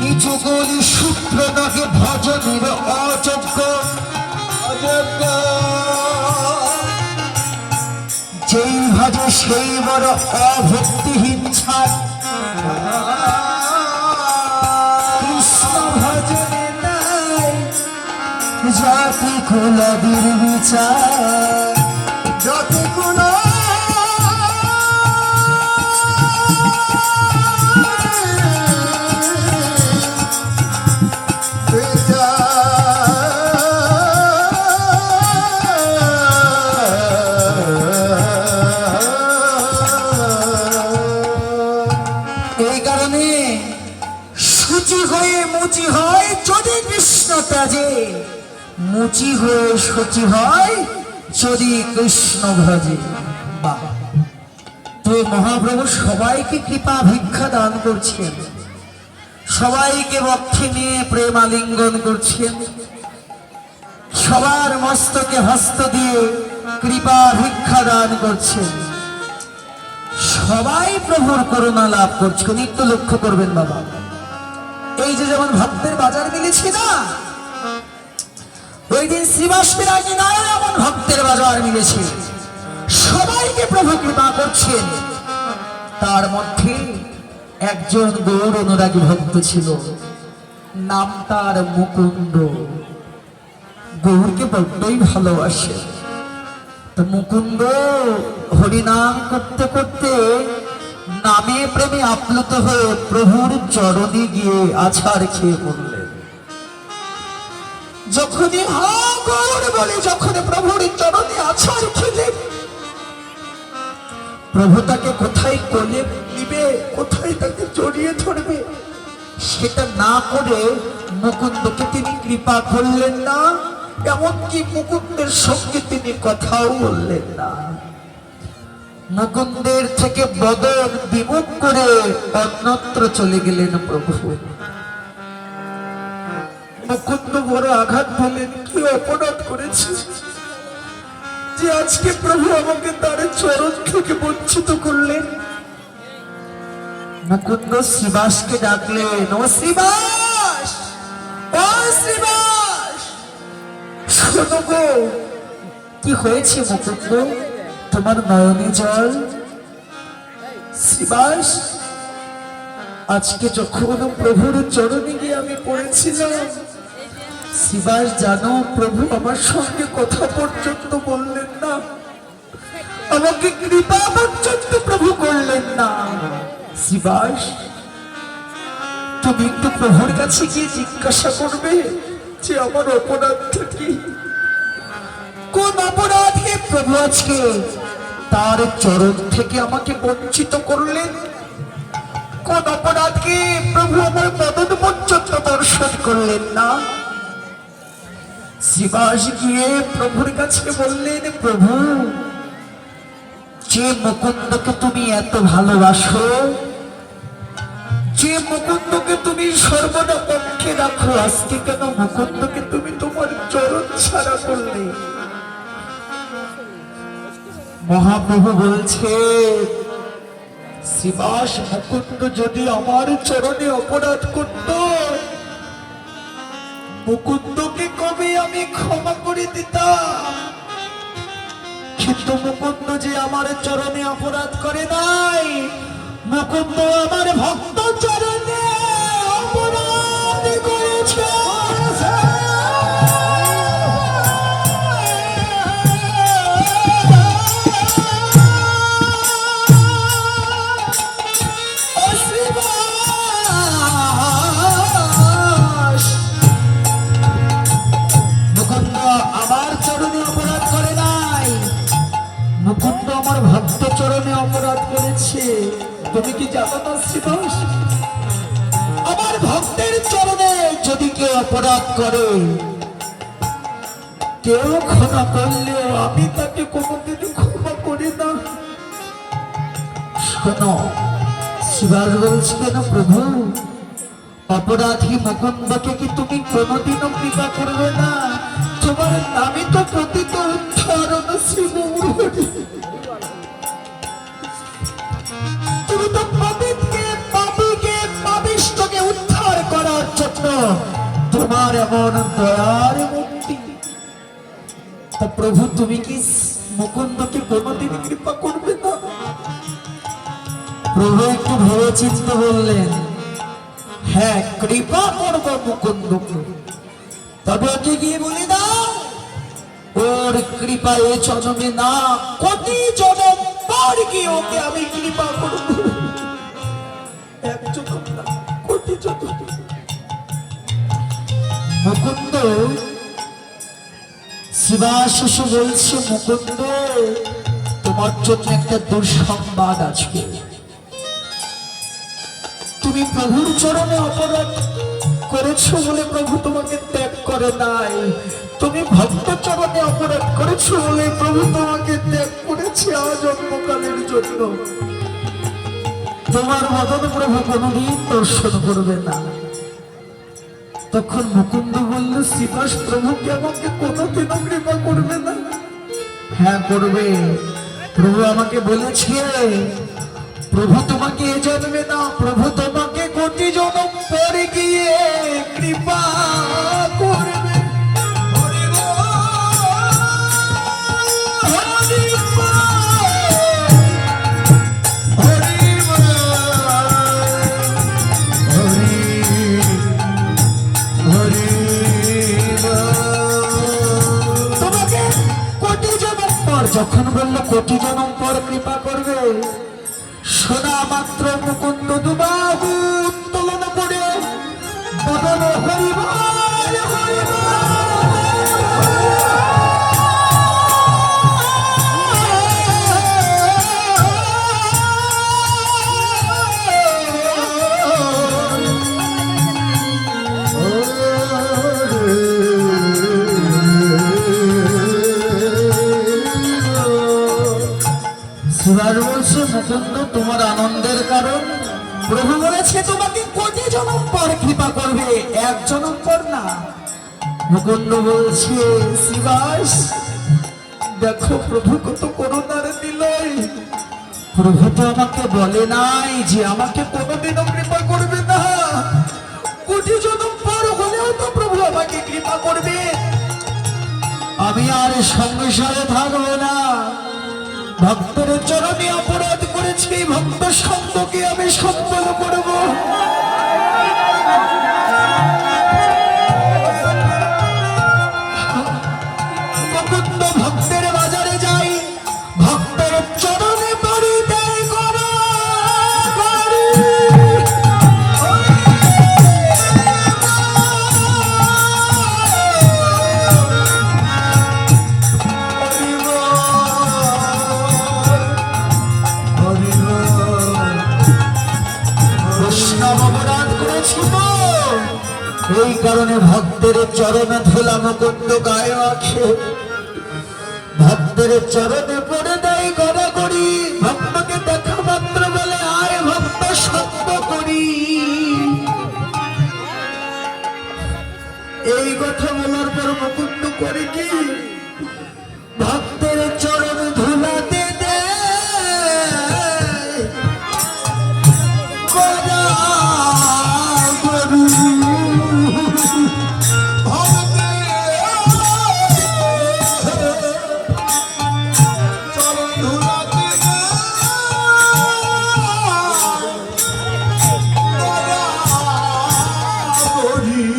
নিজ গলি নাকে ভজনের অযোগ্য। যেই ভজে সেই বড় অভক্তিহীন ছাড় জাতি কুলাদির বিচার মুচি হয়ে সচি হয় যদি কৃষ্ণ ভজে। বাহ। তো মহাপ্রভু সবাইকে কৃপা ভিক্ষা দান করছেন। সবাইকে বক্ষে নিয়ে প্রেম আলিঙ্গন করছেন। সবার মস্তকে হস্ত দিয়ে কৃপা ভিক্ষা দান করছেন। সবাই প্রভুর করুণা লাভ করছে। নিত্য লক্ষ্য করবেন বাবা। এই যে যেমন ভক্তের বাজার মিলেছে না ওই দিন শ্রীবাসের আগে নয় এমন ভক্তের বাজার মিলেছে। সবাইকে প্রভু কৃপা করছেন। তার মধ্যে একজন গৌর অনুরাগী ভক্ত ছিল। নাম তার মুকুন্দ। গৌরকে বড্ডই ভালোবাসে। তো মুকুন্দ হরিনাম করতে করতে নামে প্রেমে আপ্লুত হয়ে প্রভুর চরণে গিয়ে আছাড় খেয়ে পড়লেন যখনই হা গৌর বলে যখন প্রভুর চরণে আছাড় খেলেন প্রভু তাকে কোথায় কোলে নিবে, কোথায় তাকে জড়িয়ে ধরবে, সেটা না করে মুকুন্দকে তিনি কৃপা করলেন না, এমনকি মুকুন্দের সঙ্গে তিনি কথাও বললেন না। মুকুন্দের থেকে বদন বিমুখ করে অন্যত্র চলে গেলেন প্রভু। বড় আঘাত কি অপরাধ করেছে? যে আজকে প্রভু আমাকে তার চরণ থেকে বঞ্চিত করলেন। হয়েছে মুকুন্দ তোমার নয়নে জল? শ্রীবাস, আজকে যখন প্রভুর চরণে গিয়ে আমি পড়েছিলাম শিবাস জানো, প্রভু আমার সঙ্গে কথা পর্যন্ত বললেন না। আমাকে কৃপা পর্যন্ত প্রভু করলেন না। শিবাস তুমি একটু প্রভুর কাছে গিয়ে জিজ্ঞাসা করবে যে আমার অপরাধটা কি? কোন অপরাধে প্রভু আজকে তার চরণ থেকে আমাকে বঞ্চিত করলেন? কোন অপরাধকে প্রভু আমার মদন পর্যন্ত দর্শন করলেন না? শিবাস গিয়ে প্রভুর কাছে বললেন, প্রভু, যে মুকুন্দকে তুমি এত ভালোবাসো, যে মুকুন্দকে তুমি সর্বদা পক্ষে রাখো, আজকে কেন মুকুন্দকে তুমি তোমার চরণ ছাড়া করলে? মহাপ্রভু বলছে শিবাস মুকুন্দ যদি আমার চরণে অপরাধ করত মুকুন্দকে কবে আমি ক্ষমা করে দিতাম। কিন্তু মুকুন্দ যে আমার চরণে অপরাধ করে নাই, মুকুন্দ আমার ভক্ত চরণে জানো আমার ভক্তের চরণে যদি কেউ অপরাধ করে, কেউ ক্ষমা করলেও আমি তাকে কোনোদিন ক্ষমা করি না। শোনো শিবাস বলছি কেন প্রভু? অপরাধী মুকুন্দকে কি তুমি কোনোদিনও কৃপা করবে না? তোমার নামে তো প্রতীত উচ্চারণ শ্রীমৌরি তুমি তো তোমার এমন দয়ার মুক্তি। তা প্রভু, তুমি কি মুকুন্দকে কোনোদিন কৃপা করবে না? প্রভু একটু ভেবে চিন্তে বললেন হ্যাঁ কৃপা করব মুকুন্দকে। তবে ওকে গিয়ে বলে দাও, ওর কৃপা এ জনমে না, কোটি জনম পর গিয়ে ওকে আমি কৃপা করব। এক জনম না, কোটি জনম। মুকুন্দ। শিবাশিস বলছে, মুকুন্দ, তোমার জন্য একটা দুঃসংবাদ আজকে। তুমি প্রভুর চরণে অপরাধ করেছ বলে প্রভু তোমাকে ত্যাগ করে নাই। তুমি ভক্ত চরণে অপরাধ করেছ বলে প্রভু তোমাকে ত্যাগ করেছে আজন্মকালের জন্য। তোমার মদন প্রভু কোনদিন দর্শন করবে না। তখন মুকুন্দ বলল শিবাস প্রভুকে আমাকে কোনোদিনও কৃপা করবে না? হ্যাঁ করবে। প্রভু আমাকে বলেছে, প্রভু তোমাকে এ জন্মে না প্রভু তোমাকে কোটি জনম পরে গিয়ে কৃপা কোটি জনম পর কৃপা করবে সোনা মাত্র মুকুন্দ দুবাহু উত্তোলন করে বদল হরিবল বলছে তোমার আনন্দের কারণ। প্রভু বলেছে, তোমাকে কোটি জনম পর কৃপা করবে, এক জনম পর না। মুকুন্দ বলছে, শিবাস, দেখো প্রভু কত করুণার দিল প্রভু তো আমাকে বলে নাই যে আমাকে কোনোদিনও কৃপা করবে না। কোটি জনম পর হলেও তো প্রভু আমাকে কৃপা করবে। আমি আর সংসারে থাকব না। ভক্তের চরণে অপরাধ করেছি ভক্ত শব্দকে আমি সত্য করব? ওই কারণে ভক্তের চরণে ধুলা মুকুন্দ গায়ে আছে। ভক্তের চরণে পড়ে দেয় গড়া করি ভক্তকে দেখা মাত্র বলে, আয় ভক্ত, সত্য করি। এই কথা বলার পর মুকুন্দ করে কি?